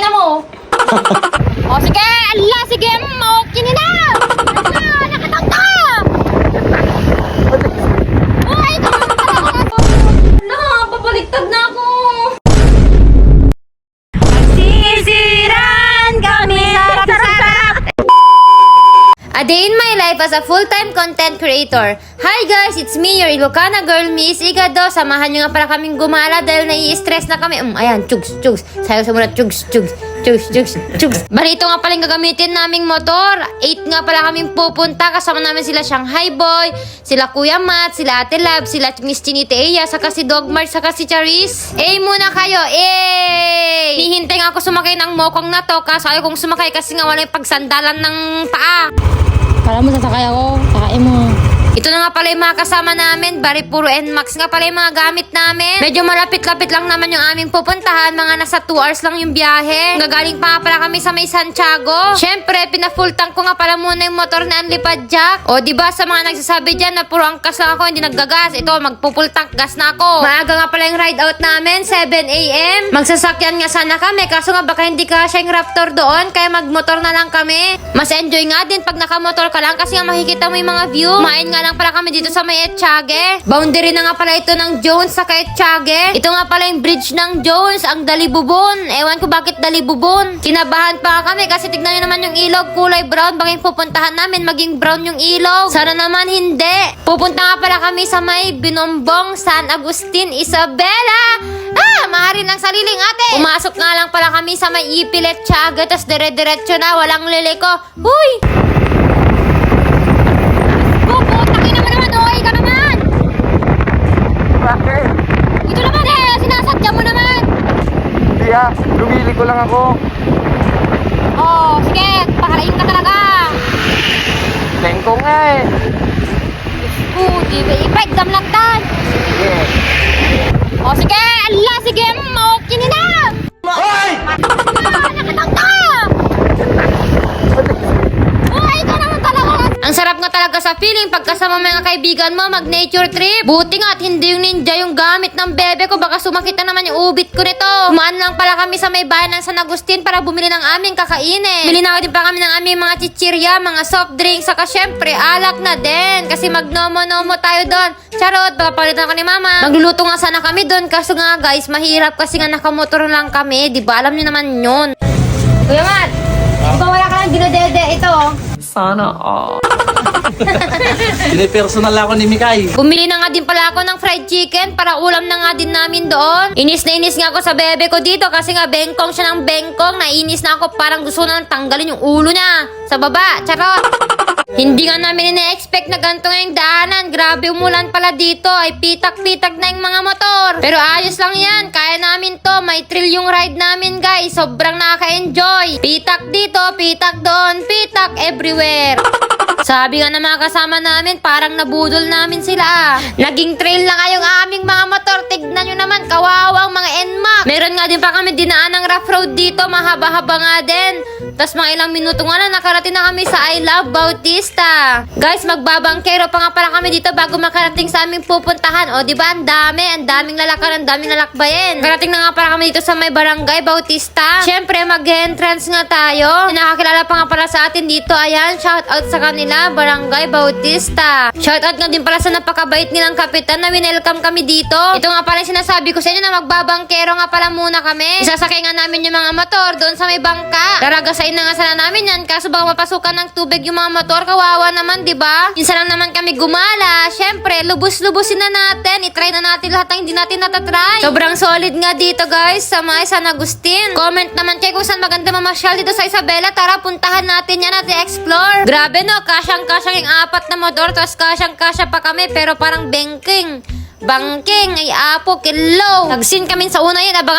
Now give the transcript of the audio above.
ina mo. o life as a full-time content creator. Hi guys, it's me, your Ilocana girl, Miss Igado. Samahan nyo nga para kaming gumala dahil nai-stress na kami. Um, ayan, chugs, chugs. Sayo sa muna, chugs, chugs. Chugs, chugs, chugs. Bali, ito nga pala yung gagamitin naming motor. Eight nga pala kaming pupunta. Kasama namin sila Shanghai Boy, sila Kuya Matt, sila Ate Lab, sila Miss Chinite Eya, saka si Dog Mart, saka si Charis. Eh, muna kayo. Eh! Hihintay nga ako sumakay ng mokong na to. Kaso ayaw kong sumakay kasi nga wala yung pagsandalan ng paa. Kala mo sasakay ako, sakain mo. Ito na nga pala yung mga kasama namin. Bari puro NMAX nga pala yung mga gamit namin. Medyo malapit-lapit lang naman yung aming pupuntahan. Mga nasa 2 hours lang yung biyahe. Gagaling pa nga pala kami sa may Santiago. Siyempre, pina-full tank ko nga pala muna yung motor na Unlipad Jack. O, di ba sa mga nagsasabi dyan na puro angkas lang ako, hindi naggagas. Ito, magpo-full tank gas na ako. Maaga nga pala yung ride out namin, 7 a.m. Magsasakyan nga sana kami, kaso nga baka hindi ka siya yung Raptor doon, kaya magmotor na lang kami. Mas enjoy nga din pag nakamotor ka lang kasi nga makikita mo yung mga view. Main nga lang pala kami dito sa may Etchage. Boundary na nga pala ito ng Jones sa Etchage. Ito nga pala yung bridge ng Jones, ang Dalibubon. Ewan ko bakit Dalibubon. Kinabahan pa kami kasi tignan nyo naman yung ilog, kulay brown. Baka pupuntahan namin, maging brown yung ilog. Sana naman hindi. Pupunta nga pala kami sa may Binombong, San Agustin, Isabela. Ah, maharin ng sariling ate. Pumasok nga lang pala kami sa may Ipilet Tiaga, tapos dire-diretso na, walang liliko. Huy! Bobo, takin naman naman, oy, ka naman! Bakit? Ito naman eh, sinasadya mo naman! Hindi ah, lumili ko lang ako. Oh, sige, pakalain ka talaga! Lengko nga eh. Oh, di ba, ipa-exam lang tan! Talaga sa feeling pagkasama mga kaibigan mo mag-nature trip. Buti nga at hindi yung ninja yung gamit ng bebe ko. Baka sumakit na naman yung ubit ko nito. Kumaan lang pala kami sa may bayan ng San Agustin para bumili ng aming kakainin. Bili na din pa kami ng aming mga chichirya, mga soft drinks, saka syempre alak na din. Kasi magnomo-nomo tayo doon. Charot, baka palitan ako ni mama. Magluluto nga sana kami doon. Kaso nga guys, mahirap kasi nga nakamotor lang kami. Di ba? Alam niyo naman yun. Kuya Matt, di ba wala ka lang dinodede ito? Sana all. Pinipersonal ako ni Mikay. Bumili na nga din pala ako ng fried chicken para ulam na nga din namin doon. Inis na inis nga ako sa bebe ko dito kasi nga bengkong siya ng bengkong. Nainis na ako parang gusto na tanggalin yung ulo niya. Sa baba, charot. Hindi nga namin ina-expect na ganito nga yung daanan. Grabe umulan pala dito. Ay pitak-pitak na yung mga motor. Pero ayos lang yan. Kaya namin to. May thrill yung ride namin guys. Sobrang nakaka-enjoy. Pitak dito, pitak doon, pitak everywhere. Sabi nga ng mga kasama namin, parang nabudol namin sila. Naging trail na nga yung aming mga motor. Tignan nyo naman, kawawang mga NMAX. Meron nga din pa kami dinaan ng rough road dito, mahaba-haba nga din. Tapos mga ilang minuto nga lang, nakarating na kami sa I Love Bautista. Guys, magbabangkero pa nga pala kami dito bago makarating sa aming pupuntahan. O, di ba? Ang dami, ang daming lalakaran, ang daming lalakbayin. Nakarating na nga pala kami dito sa may barangay Bautista. Siyempre, mag-entrance nga tayo. Nakakilala pa nga pala sa atin dito. Ayan, shout out sa kanila, Barangay Bautista. Shout out nga din pala sa napakabait nilang kapitan na winelcome kami dito. Ito nga pala sinasabi ko sa inyo na magbabangkero nga pala muna kami. Isasakay nga namin yung mga motor doon sa may bangka. Daragasain na nga sana namin yan kaso baka mapasukan ng tubig yung mga motor. Kawawa naman, di ba? Minsan lang naman kami gumala. Siyempre, lubos-lubusin na natin. I-try na natin lahat ng hindi natin natatry. Sobrang solid nga dito, guys, sa may San Agustin. Comment naman kayo kung saan maganda mamasyal dito sa Isabela. Tara, puntahan natin yan at i-explore. Grabe no, kasyang-kasyang yung apat na motor, tapos kasyang-kasya pa kami, pero parang bengking. Bangking, ay apo, kilaw. Nagsin kami sa una yun, abangan